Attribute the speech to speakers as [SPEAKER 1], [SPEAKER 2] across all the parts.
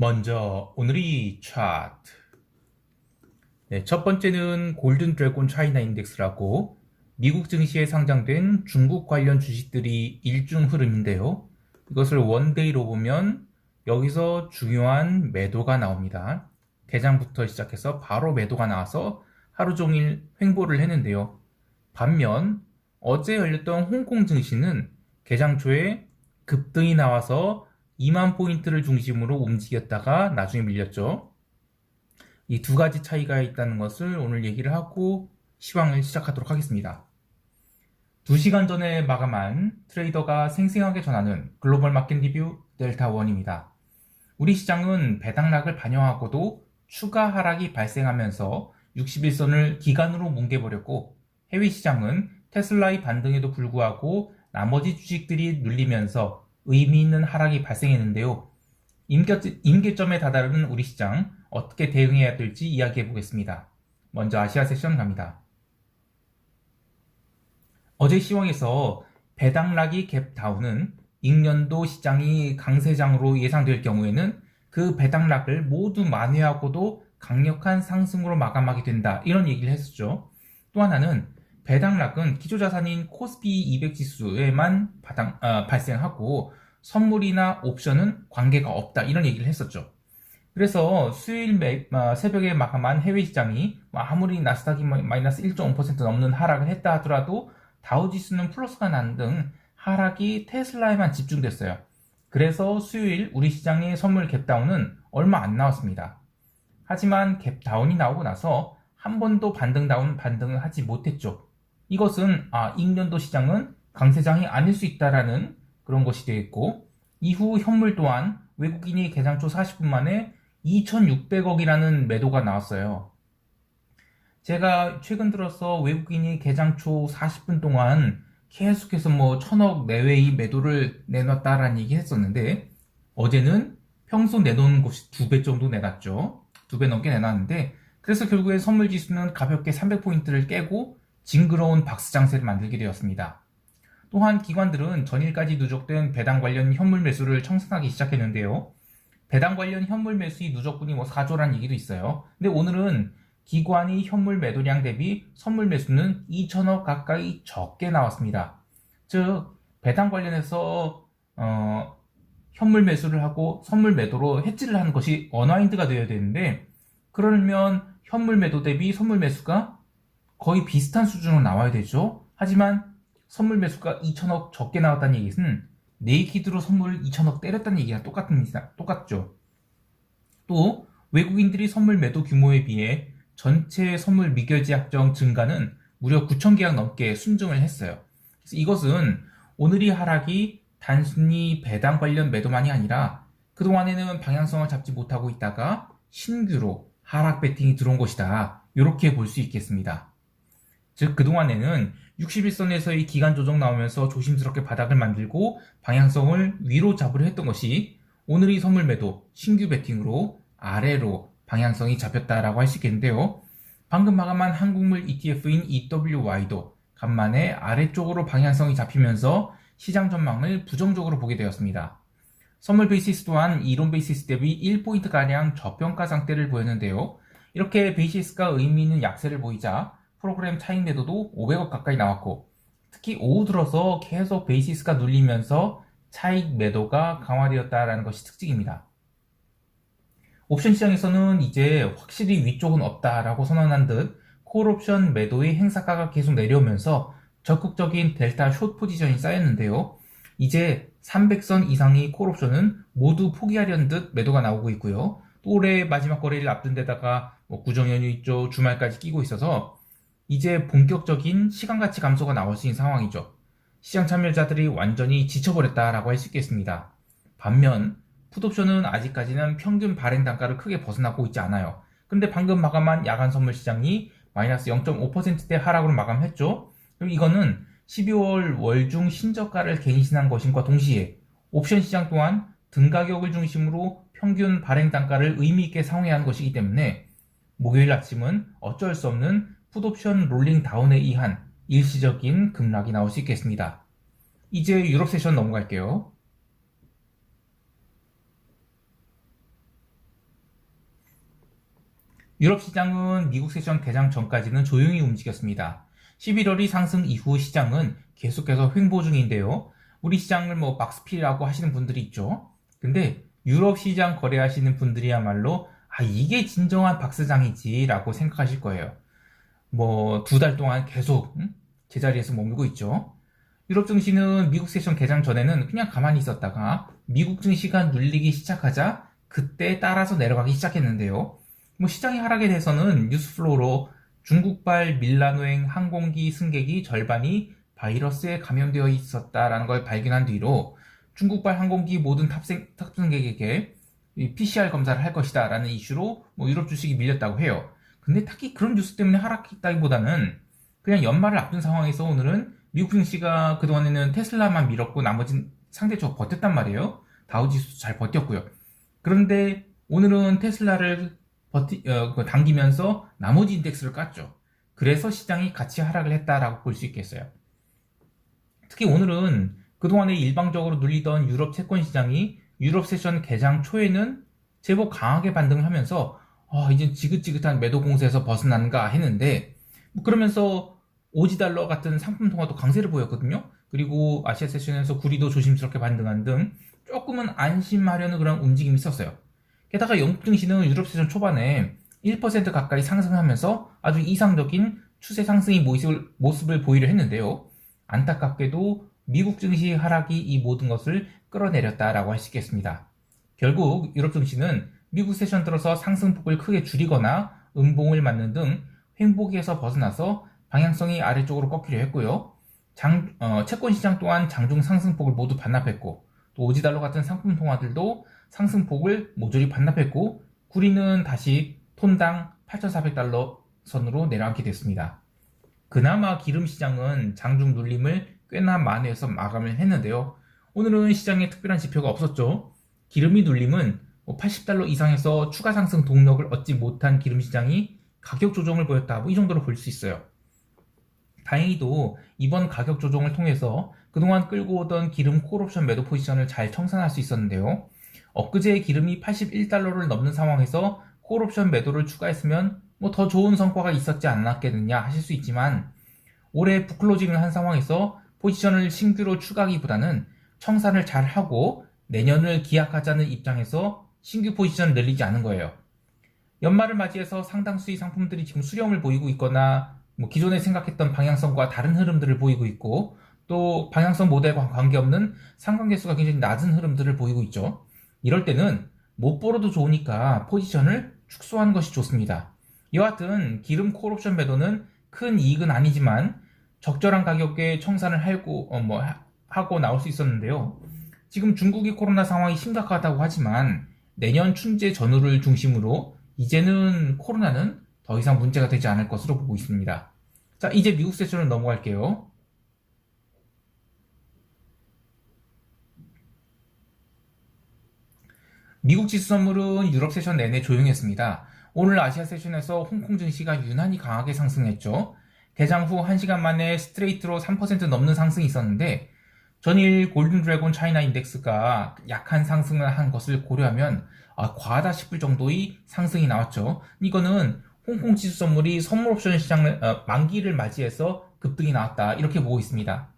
[SPEAKER 1] 먼저 오늘의 차트. 네, 첫 번째는 골든 드래곤 차이나 인덱스라고 미국 증시에 상장된 중국 관련 주식들이 일중 흐름인데요. 이것을 원데이로 보면 여기서 중요한 매도가 나옵니다. 대장부터 시작해서 바로 매도가 나와서 하루 종일 횡보를 했는데요. 반면 어제 열렸던 홍콩 증시는 개장 초에 급등이 나와서 2만 포인트를 중심으로 움직였다가 나중에 밀렸죠. 이 두 가지 차이가 있다는 것을 오늘 얘기를 하고 시황을 시작하도록 하겠습니다. 2시간 전에 마감한 트레이더가 생생하게 전하는 글로벌 마켓 리뷰 델타1입니다. 우리 시장은 배당락을 반영하고도 추가 하락이 발생하면서 61선을 기간으로 뭉개버렸고 해외 시장은 테슬라의 반등에도 불구하고 나머지 주식들이 눌리면서 의미 있는 하락이 발생했는데요. 임계 점에 다다른 우리 시장 어떻게 대응해야 될지 이야기해 보겠습니다. 먼저 아시아 세션 갑니다. 어제 시황에서 배당락이 갭다운은 익년도 시장이 강세장으로 예상될 경우에는 그 배당락을 모두 만회하고도 강력한 상승으로 마감하게 된다. 이런 얘기를 했었죠. 또 하나는 배당락은 기초자산인 코스피 200 지수에만 바당, 어, 발생하고 선물이나 옵션은 관계가 없다. 이런 얘기를 했었죠. 그래서 수요일 매, 어, 새벽에 마감한 해외 시장이 아무리 나스닥이 마이너스 1.5% 넘는 하락을 했다 하더라도 다우지수는 플러스가 난 등 하락이 테슬라에만 집중됐어요. 그래서 수요일 우리 시장의 선물 갭다운은 얼마 안 나왔습니다. 하지만 갭다운이 나오고 나서 한 번도 반등다운 반등을 하지 못했죠. 이것은 아, 익년도 시장은 강세장이 아닐 수 있다라는 그런 것이 되겠고 이후 현물 또한 외국인이 개장 초 40분 만에 2,600억이라는 매도가 나왔어요. 제가 최근 들어서 외국인이 개장 초 40분 동안 계속해서 뭐 천억 내외의 매도를 내놨다라는 얘기 했었는데 어제는 평소 내놓은 곳이 두 배 정도 내놨죠. 두 배 넘게 내놨는데 그래서 결국에 선물 지수는 가볍게 300포인트를 깨고 징그러운 박스 장세를 만들게 되었습니다. 또한 기관들은 전일까지 누적된 배당 관련 현물 매수를 청산하기 시작했는데요. 배당 관련 현물 매수의 누적분이 뭐 4조란 얘기도 있어요. 근데 오늘은 기관이 현물 매도량 대비 선물 매수는 2천억 가까이 적게 나왔습니다. 즉 배당 관련해서 어, 현물 매수를 하고 선물 매도로 해지를 하는 것이 언와인드가 되어야 되는데 그러면 현물 매도 대비 선물 매수가 거의 비슷한 수준으로 나와야 되죠. 하지만 선물 매수가 2천억 적게 나왔다는 얘기는 네이키드로 선물 2천억 때렸다는 얘기가 똑같습니다. 똑같죠. 또 외국인들이 선물 매도 규모에 비해 전체 선물 미결제 약정 증가는 무려 9천 계약 넘게 순증을 했어요. 그래서 이것은 오늘이 하락이 단순히 배당 관련 매도만이 아니라 그동안에는 방향성을 잡지 못하고 있다가 신규로 하락 배팅이 들어온 것이다. 이렇게 볼 수 있겠습니다. 즉 그동안에는 61선에서의 기간 조정 나오면서 조심스럽게 바닥을 만들고 방향성을 위로 잡으려 했던 것이 오늘의 선물 매도 신규 배팅으로 아래로 방향성이 잡혔다라고 할 수 있겠는데요. 방금 마감한 한국물 ETF인 EWY도 간만에 아래쪽으로 방향성이 잡히면서 시장 전망을 부정적으로 보게 되었습니다. 선물 베이시스 또한 이론 베이시스 대비 1포인트가량 저평가 상태를 보였는데요. 이렇게 베이시스가 의미 있는 약세를 보이자 프로그램 차익 매도도 500억 가까이 나왔고 특히 오후 들어서 계속 베이시스가 눌리면서 차익 매도가 강화되었다라는 것이 특징입니다. 옵션 시장에서는 이제 확실히 위쪽은 없다라고 선언한 듯 콜옵션 매도의 행사가가 계속 내려오면서 적극적인 델타 숏 포지션이 쌓였는데요. 이제 300선 이상의 콜옵션은 모두 포기하려는 듯 매도가 나오고 있고요. 또 올해 마지막 거래일 앞둔 데다가 뭐 구정 연휴 있죠. 주말까지 끼고 있어서 이제 본격적인 시간 가치 감소가 나올 수 있는 상황이죠. 시장 참여자들이 완전히 지쳐버렸다라고 할 수 있겠습니다. 반면 풋옵션은 아직까지는 평균 발행 단가를 크게 벗어나고 있지 않아요. 근데 방금 마감한 야간 선물 시장이 마이너스 0.5%대 하락으로 마감했죠. 그리고 이거는 12월 월중 신저가를 갱신한 것인과 동시에 옵션 시장 또한 등가격을 중심으로 평균 발행 단가를 의미 있게 상회한 것이기 때문에 목요일 아침은 어쩔 수 없는 풋옵션 롤링 다운에 의한 일시적인 급락이 나올 수 있겠습니다. 이제 유럽 세션 넘어갈게요. 유럽 시장은 미국 세션 개장 전까지는 조용히 움직였습니다. 11월이 상승 이후 시장은 계속해서 횡보 중인데요. 우리 시장을 뭐 막스피라고 하시는 분들이 있죠. 근데 유럽 시장 거래하시는 분들이야말로 아 이게 진정한 박스장이지라고 생각하실 거예요. 뭐 두 달 동안 계속 음? 제자리에서 머물고 있죠. 유럽 증시는 미국 세션 개장 전에는 그냥 가만히 있었다가 미국 증시가 눌리기 시작하자 그때 따라서 내려가기 시작했는데요. 뭐 시장이 하락에 대해서는 뉴스플로우로 중국발 밀라노행 항공기 승객이 절반이 바이러스에 감염되어 있었다라는 걸 발견한 뒤로 중국발 항공기 모든 탑승, 탑승객에게 PCR 검사를 할 것이다 라는 이슈로 뭐 유럽 주식이 밀렸다고 해요. 근데 딱히 그런 뉴스 때문에 하락했다기보다는 그냥 연말을 앞둔 상황에서 오늘은 미국 증시가 그동안에는 테슬라만 밀었고 나머지는 상대적으로 버텼단 말이에요. 다우지수 잘 버텼고요. 그런데 오늘은 테슬라를 버티, 어, 그 당기면서 나머지 인덱스를 깠죠. 그래서 시장이 같이 하락을 했다라고 볼 수 있겠어요. 특히 오늘은 그동안에 일방적으로 눌리던 유럽 채권 시장이 유럽 세션 개장 초에는 제법 강하게 반등을 하면서 아, 이제 지긋지긋한 매도 공세에서 벗어난가 했는데 뭐 그러면서 오지달러 같은 상품 통화도 강세를 보였거든요. 그리고 아시아 세션에서 구리도 조심스럽게 반등한 등 조금은 안심하려는 그런 움직임이 있었어요. 게다가 영국 증시는 유럽 세션 초반에 1% 가까이 상승하면서 아주 이상적인 추세 상승의 모습을, 모습을 보이려 했는데요. 안타깝게도 미국 증시 하락이 이 모든 것을 끌어내렸다라고 할 수 있겠습니다. 결국 유럽 증시는 미국 세션 들어서 상승폭을 크게 줄이거나 음봉을 맞는 등 횡보기에서 벗어나서 방향성이 아래쪽으로 꺾이려 했고요. 장, 어, 채권 시장 또한 장중 상승폭을 모두 반납했고 또 오지달러 같은 상품 통화들도 상승폭을 모조리 반납했고 구리는 다시 톤당 8,400달러 선으로 내려앉게 됐습니다. 그나마 기름 시장은 장중 눌림을 꽤나 만회해서 마감을 했는데요. 오늘은 시장에 특별한 지표가 없었죠. 기름이 눌림은 80달러 뭐 이상에서 추가 상승 동력을 얻지 못한 기름 시장이 가격 조정을 보였다. 뭐 이 정도로 볼 수 있어요. 다행히도 이번 가격 조정을 통해서 그동안 끌고 오던 기름 콜옵션 매도 포지션을 잘 청산할 수 있었는데요. 엊그제 기름이 81달러를 넘는 상황에서 콜옵션 매도를 추가했으면 뭐 더 좋은 성과가 있었지 않았겠느냐 하실 수 있지만 올해 부클로징을 한 상황에서 포지션을 신규로 추가하기보다는 청산을 잘 하고 내년을 기약하자는 입장에서 신규 포지션을 늘리지 않은 거예요. 연말을 맞이해서 상당수의 상품들이 지금 수렴을 보이고 있거나 뭐 기존에 생각했던 방향성과 다른 흐름들을 보이고 있고 또 방향성 모델과 관계없는 상관계수가 굉장히 낮은 흐름들을 보이고 있죠. 이럴 때는 못 벌어도 좋으니까 포지션을 축소하는 것이 좋습니다. 여하튼 기름 콜옵션 매도는 큰 이익은 아니지만 적절한 가격에 청산을 하고 어, 뭐 하고 나올 수 있었는데요. 지금 중국이 코로나 상황이 심각하다고 하지만 내년 춘제 전후를 중심으로 이제는 코로나는 더 이상 문제가 되지 않을 것으로 보고 있습니다. 자, 이제 미국 세션을 넘어갈게요. 미국 지수 선물은 유럽 세션 내내 조용했습니다. 오늘 아시아 세션에서 홍콩 증시가 유난히 강하게 상승했죠. 개장 후 1시간 만에 스트레이트로 3% 넘는 상승이 있었는데 전일 골든 드래곤 차이나 인덱스가 약한 상승을 한 것을 고려하면 아, 과하다 싶을 정도의 상승이 나왔죠. 이거는 홍콩 지수 선물이 선물 옵션 시장 어, 만기를 맞이해서 급등이 나왔다 이렇게 보고 있습니다.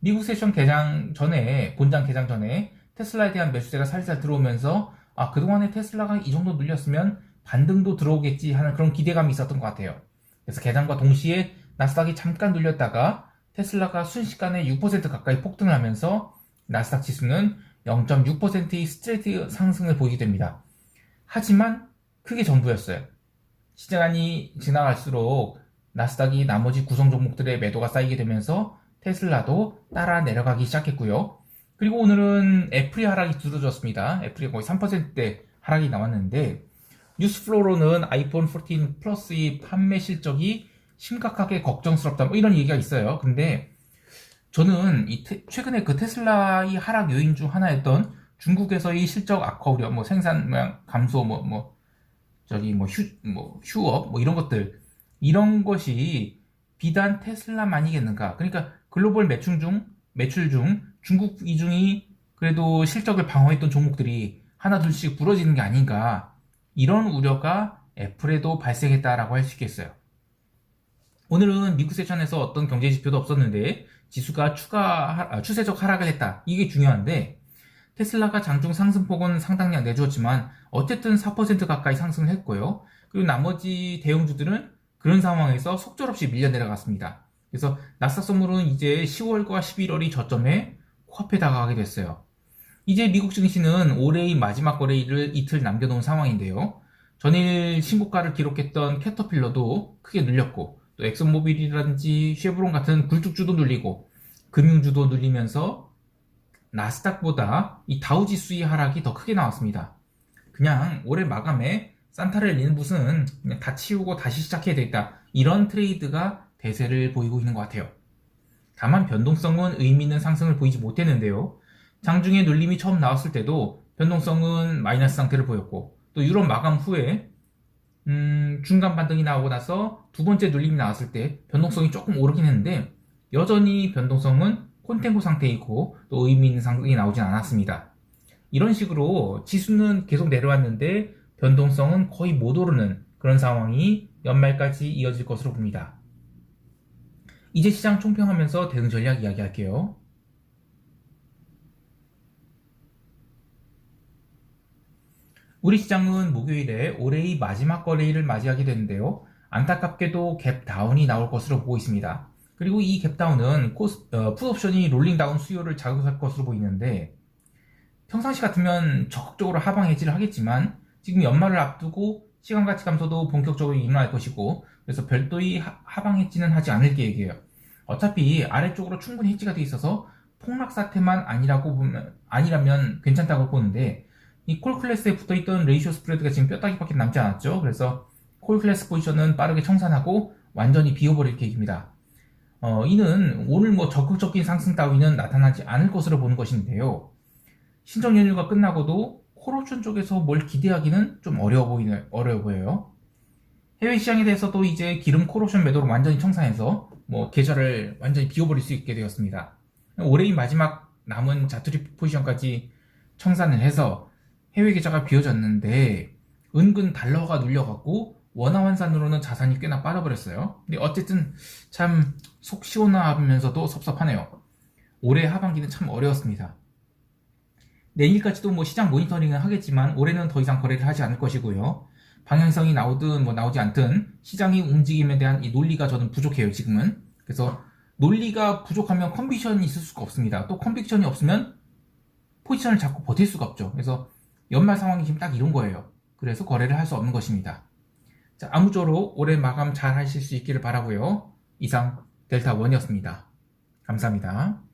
[SPEAKER 1] 미국 세션 개장 전에 본장 개장 전에 테슬라에 대한 매수세가 살살 들어오면서 아 그동안에 테슬라가 이 정도 눌렸으면 반등도 들어오겠지 하는 그런 기대감이 있었던 것 같아요. 그래서 개장과 동시에 나스닥이 잠깐 눌렸다가 테슬라가 순식간에 6% 가까이 폭등을 하면서 나스닥 지수는 0.6%의 스트레이트 상승을 보이게 됩니다. 하지만 그게 전부였어요. 시간이 지나갈수록 나스닥이 나머지 구성 종목들의 매도가 쌓이게 되면서 테슬라도 따라 내려가기 시작했고요. 그리고 오늘은 애플이 하락이 두드러졌습니다. 애플이 거의 3%대 하락이 나왔는데 뉴스플로로는 아이폰 14 플러스의 판매 실적이 심각하게 걱정스럽다 뭐 이런 얘기가 있어요. 근데 저는 이 테, 최근에 그 테슬라의 하락 요인 중 하나였던 중국에서의 실적 악화 우려, 뭐 생산 감소, 뭐, 뭐, 저기 뭐 휴, 뭐 휴업, 뭐 이런 것들, 이런 것이 비단 테슬라만이겠는가. 그러니까 글로벌 매출 중, 매출 중 중국 이중이 그래도 실적을 방어했던 종목들이 하나 둘씩 부러지는 게 아닌가. 이런 우려가 애플에도 발생했다라고 할 수 있겠어요. 오늘은 미국 세션에서 어떤 경제 지표도 없었는데 지수가 추가 하- 아, 추세적 하락을 했다. 이게 중요한데 테슬라가 장중 상승폭은 상당량 내주었지만 어쨌든 4% 가까이 상승을 했고요. 그리고 나머지 대형주들은 그런 상황에서 속절없이 밀려 내려갔습니다. 그래서 나스닥 선물은 이제 10월과 11월이 저점에 코앞에 다가가게 됐어요. 이제 미국 증시는 올해의 마지막 거래일을 이틀 남겨놓은 상황인데요. 전일 신고가를 기록했던 캐터필러도 크게 눌렸고 또 엑슨모빌이라든지 쉐브론 같은 굴뚝주도 눌리고 금융주도 눌리면서 나스닥보다 이 다우지수의 하락이 더 크게 나왔습니다. 그냥 올해 마감에 산타를 리는붓은 그냥 다 치우고 다시 시작해야 되겠다. 이런 트레이드가 대세를 보이고 있는 것 같아요. 다만 변동성은 의미 있는 상승을 보이지 못했는데요. 장중에 눌림이 처음 나왔을 때도 변동성은 마이너스 상태를 보였고 또 유럽 마감 후에 음, 중간 반등이 나오고 나서 두 번째 눌림이 나왔을 때 변동성이 조금 오르긴 했는데 여전히 변동성은 콘텐고 상태이고 또 의미 있는 상승이 나오진 않았습니다. 이런 식으로 지수는 계속 내려왔는데 변동성은 거의 못 오르는 그런 상황이 연말까지 이어질 것으로 봅니다. 이제 시장 총평하면서 대응 전략 이야기할게요. 우리 시장은 목요일에 올해의 마지막 거래일을 맞이하게 되는데요. 안타깝게도 갭 다운이 나올 것으로 보고 있습니다. 그리고 이 갭 다운은 코스, 어, 풋옵션이 롤링 다운 수요를 자극할 것으로 보이는데 평상시 같으면 적극적으로 하방 해지를 하겠지만 지금 연말을 앞두고 시간 가치 감소도 본격적으로 일어날 것이고 그래서 별도의 하, 하방 해지는 하지 않을 계획이에요. 어차피 아래쪽으로 충분히 해지가 돼 있어서 폭락 사태만 아니라고 보면 아니라면 괜찮다고 보는데 이 콜 클래스에 붙어있던 레이쇼 스프레드가 지금 뼈다귀밖에 남지 않았죠. 그래서 콜 클래스 포지션은 빠르게 청산하고 완전히 비워버릴 계획입니다. 어, 이는 오늘 뭐 적극적인 상승 따위는 나타나지 않을 것으로 보는 것인데요. 신정 연휴가 끝나고도 콜옵션 쪽에서 뭘 기대하기는 좀 어려워 보이는 어려워 보여요. 해외 시장에 대해서도 이제 기름 콜옵션 매도로 완전히 청산해서 뭐 계좌를 완전히 비워버릴 수 있게 되었습니다. 올해의 마지막 남은 자투리 포지션까지 청산을 해서 해외 계좌가 비워졌는데 은근 달러가 눌려갖고 원화 환산으로는 자산이 꽤나 빠져버렸어요. 근데 어쨌든 참 속 시원하면서도 섭섭하네요. 올해 하반기는 참 어려웠습니다. 내일까지도 뭐 시장 모니터링을 하겠지만 올해는 더 이상 거래를 하지 않을 것이고요. 방향성이 나오든 뭐 나오지 않든 시장의 움직임에 대한 이 논리가 저는 부족해요, 지금은. 그래서 논리가 부족하면 컨비션이 있을 수가 없습니다. 또 컨빅션이 없으면 포지션을 잡고 버틸 수가 없죠. 그래서 연말 상황이 지금 딱 이런 거예요. 그래서 거래를 할 수 없는 것입니다. 자, 아무쪼록 올해 마감 잘 하실 수 있기를 바라고요. 이상 델타 원이었습니다. 감사합니다.